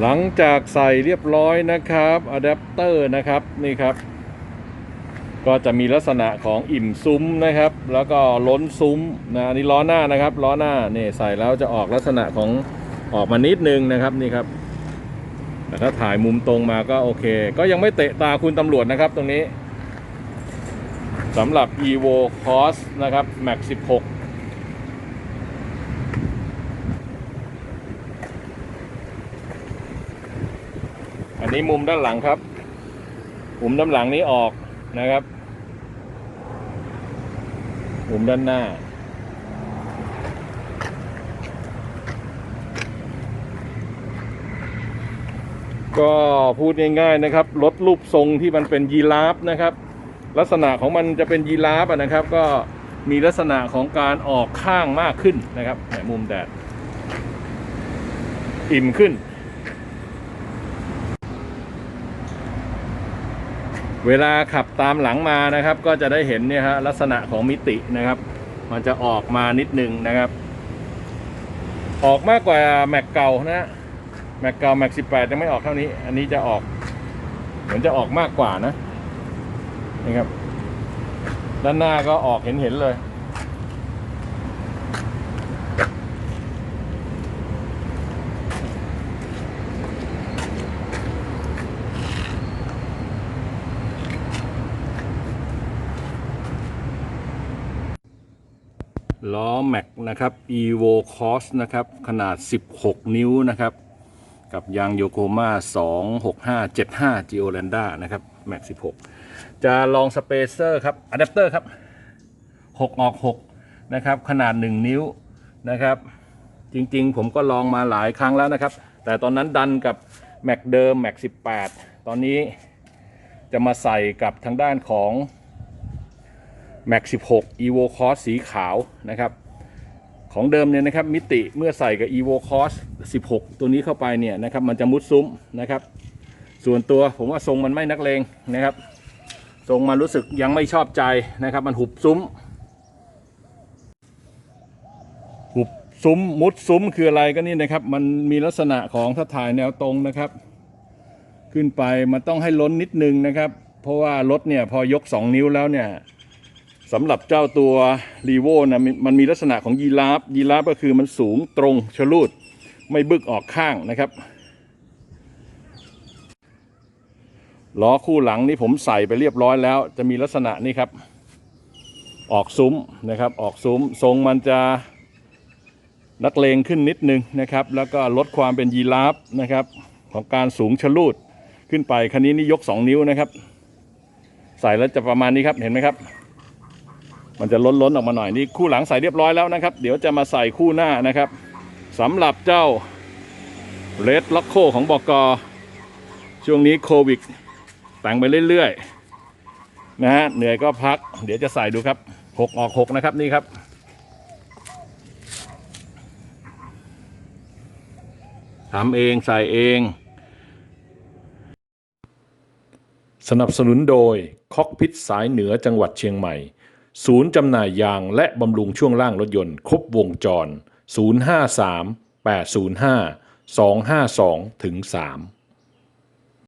หลังจากใส่เรียบร้อยนะครับอะแดปเตอร์นะครับนี่ครับ ก็จะมีลักษณะของอิ่มซุ้มนะครับ แล้วก็ล้นซุ้มนะอันนี้ล้อหน้านะครับล้อหน้านี่ใส่แล้วจะออกลักษณะของออกมานิดนึงนะครับนี่ครับแต่ถ้าถ่ายมุมตรงมาก็โอเค ก็ยังไม่เตะตาคุณตำรวจนะครับตรงนี้สำหรับ evo cross นะครับ max 16 นนี้มุมด้านหลังครับ มุมด้านหลังนี้ออกนะครับ มุมด้านหน้า ก็พูดง่ายๆนะครับลดรูปทรงที่มันเป็นยีราฟนะครับ ลักษณะของมันจะเป็นยีราฟนะครับ ก็มีลักษณะของการออกข้างมากขึ้นนะครับแหมมุมแดด อิ่มขึ้น เวลาขับตามหลังมานะครับ ก็จะได้เห็นเนี่ยฮะลักษณะของมิตินะครับ มันจะออกมานิดนึงนะครับ ออกมากกว่าแม็กเก่านะฮะแม็กเก่าแม็กสิบแปดยังไม่ออกเท่านี้ อันนี้จะออก เหมือนจะออกมากกว่านะนี่ครับ ด้านหน้าก็ออกเห็นเห็นเลย ล้อแม็กนะครับ evo cross นะครับ ขนาด 16 นิ้วนะครับ กับยางโยโกมา26575 g e o l a n d a นะครับแม็ก16 จะลองสเปเซอร์ครับอะแดปเตอร์ครับ 6 ออก 6 นะครับ ขนาด 1 นิ้วนะครับ จริงๆ ผมก็ลองมาหลายครั้งแล้วนะครับ แต่ตอนนั้นดันกับแม็กเดิมแม็ก18 ตอนนี้จะมาใส่กับทางด้านของ Max 16 Evo Cross สีขาวนะครับ ของเดิมเนี่ยนะครับมิติเมื่อใส่กับ Evo Cross 16 ตัวนี้เข้าไปเนี่ยนะครับมันจะมุดซุ้มนะครับ ส่วนตัวผมว่าทรงมันไม่นักเลงนะครับ ทรงมันรู้สึกยังไม่ชอบใจนะครับ มันหุบซุ้ม หุบซุ้มมุดซุ้มคืออะไรก็นี่นะครับ มันมีลักษณะของถ้าถ่ายแนวตรงนะครับ ขึ้นไปมันต้องให้ล้นนิดนึงนะครับ เพราะว่ารถเนี่ยพอยก 2 นิ้วแล้วเนี่ย สำหรับเจ้าตัวรีโวนะมันมีลักษณะของยีราฟยีราฟก็คือมันสูงตรงชะลูด ไม่บึกออกข้างนะครับล้อคู่หลังนี่ผมใส่ไปเรียบร้อยแล้ว จะมีลักษณะนี้ครับ ออกซุ้มนะครับ ออกซุ้มทรงมันจะนักเลงขึ้นนิดนึงนะครับ แล้วก็ลดความเป็นยีราฟนะครับ ของการสูงชะลูดขึ้นไปคันนี้นี่ยก 2 นิ้วนะครับ ใส่แล้วจะประมาณนี้ครับเห็นไหมครับ มันจะล้นล้นๆออกมาหน่อยนี่คู่หลังใส่เรียบร้อยแล้วนะครับ เดี๋ยวจะมาใส่คู่หน้านะครับสำหรับเจ้าเรดล็อกโคของบกช่วงนี้โควิดแต่งไปเรื่อยๆนะฮะเหนื่อยก็พัก เดี๋ยวจะใส่ดูครับหกออกหกนะครับนี่ครับทำเองใส่เอง สนับสนุนโดย คอกพิษสายเหนือจังหวัดเชียงใหม่ ศูนย์จำหน่ายยางและบำรุงช่วงล่างรถยนต์ครบวงจร 053 805 252ถึง3